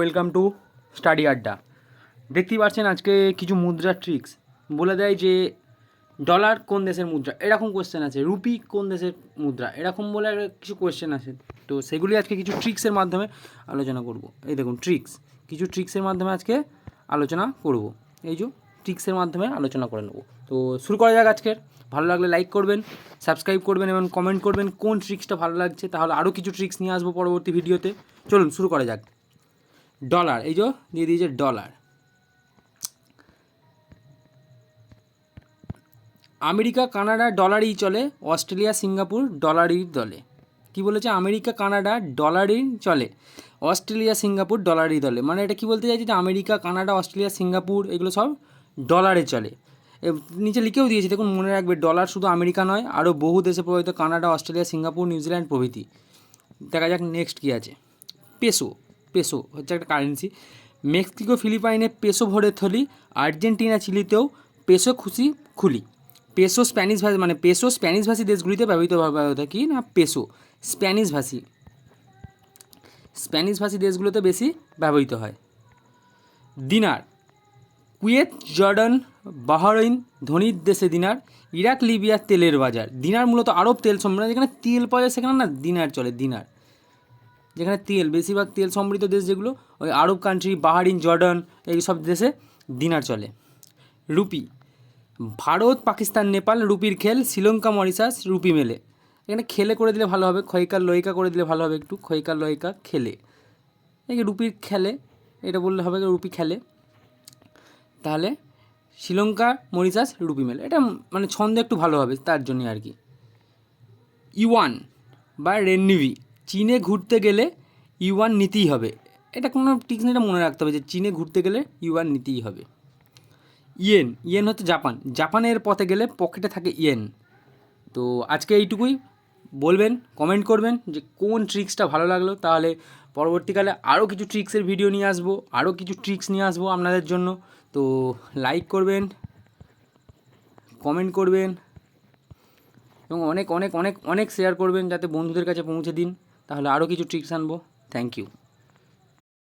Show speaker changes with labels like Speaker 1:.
Speaker 1: Welcome to study আড্ডা দেখতেই পাচ্ছেন আজকে কিছু মুদ্রার ট্রিক্স বলে দেয় যে ডলার কোন দেশের মুদ্রা? এরকম কোয়েশ্চেন আছে। রুপি কোন দেশের মুদ্রা? এরকম বলে কিছু কোয়েশ্চেন আছে। তো সেগুলি আজকে কিছু ট্রিক্সের মাধ্যমে আলোচনা করব। এই দেখুন ট্রিক্স কিছু ট্রিক্সের মাধ্যমে আজকে আলোচনা করব। এই যে ট্রিক্সের মাধ্যমে আলোচনা করে নেব। তো শুরু করা যাক আজকের। ভালো লাগলে লাইক করবেন সাবস্ক্রাইব করবেন এবং কমেন্ট করবেন কোন ট্রিক্সটা ভালো লাগছে। তাহলে আরও কিছু ট্রিক্স নিয়ে আসব পরবর্তী ভিডিওতে চলুন, শুরু করা যাক। ডলার, এই যে দিয়ে দিয়েছে ডলার। আমেরিকা, কানাডা ডলারই চলে, অস্ট্রেলিয়া, সিঙ্গাপুর ডলারই দলে। কি বলেছে? আমেরিকা, কানাডা ডলারই চলে, অস্ট্রেলিয়া, সিঙ্গাপুর ডলারই দলে। মানে এটা কি বলতে চাইছে? যে আমেরিকা, কানাডা, অস্ট্রেলিয়া, সিঙ্গাপুর এগুলো সব ডলারে চলে। নিচে লিখেও দিয়েছে, দেখুন মনে রাখবে, ডলার শুধু আমেরিকা নয়, আরও বহু দেশে প্রভাবিত কানাডা, অস্ট্রেলিয়া, সিঙ্গাপুর, নিউজিল্যান্ড প্রভৃতি। দেখা যাক নেক্সট কী আছে। পেসো পেসো, হচ্ছে একটা কারেন্সি মেক্সিকো, ফিলিপাইনে পেসো ভরে থলি, আর্জেন্টিনা, চিলিতেও পেসো খুশি খুলি। পেসো স্প্যানিশ ভাষা মানে পেসো স্প্যানিশ ভাষী দেশগুলিতে ব্যবহৃত ব্যবহৃত কি না? পেসো, স্প্যানিশ ভাষী। স্প্যানিশ ভাষী দেশগুলোতে বেশি ব্যবহৃত হয়। দিনার, কুয়েত, জর্ডান, বাহরাইন, ধনির দেশে দিনার, ইরাক লিবিয়ার তেলের বাজার। দিনার মূলত আরব তেল সম্রাট যেখানে তেল পাওয়া যায়, সেখানে না, দিনার চলে, দিনার। যেখানে তেল, বেশিরভাগ তেল সমৃদ্ধ দেশ যেগুলো, ওই আরব কান্ট্রি বাহারিন, জর্ডান, এই সব দেশে দিনার চলে। রুপি, ভারত, পাকিস্তান, নেপাল, রুপির খেল, শ্রীলঙ্কা, মরিশাস, রুপি মেলে। এখানে খেলে করে দিলে ভালো হবে খৈকার লইকা করে দিলে ভালো হবে একটু খৈকার লইকা খেলে। এই রুপির খেলে, এটা বললে হবে রুপি খেলে। তাহলে শ্রীলঙ্কা, মরিশাস, রুপি মেলে। এটা মানে ছন্দ একটু ভালো হবে, তার জন্য আর কি। ইওয়ান বা রেননিভি। চীনে ঘুরতে গেলে ইউয়ান নিতেই হবে। এটা কোনো টিক্স এটা মনে রাখতে হবে যে চীনে ঘুরতে গেলে ইউয়ান নিতেই হবে। ইয়েন ইয়েন হচ্ছে জাপান। জাপানের পথে গেলে পকেটে থাকে ইয়েন। তো আজকে এইটুকুই। বলবেন কমেন্ট করবেন যে কোন ট্রিক্সটা ভালো লাগল। তাহলে পরবর্তীকালে আরও কিছু ট্রিক্সের ভিডিও নিয়ে আসব আরও কিছু ট্রিক্স নিয়ে আসব আপনাদের জন্য। তো লাইক করবেন কমেন্ট করবেন, এবং অনেক অনেক অনেক অনেক শেয়ার করবেন যাতে বন্ধুদের কাছে পৌঁছে দিন। তাহলে আরও কিছু ট্রিক্স আনব। Thank you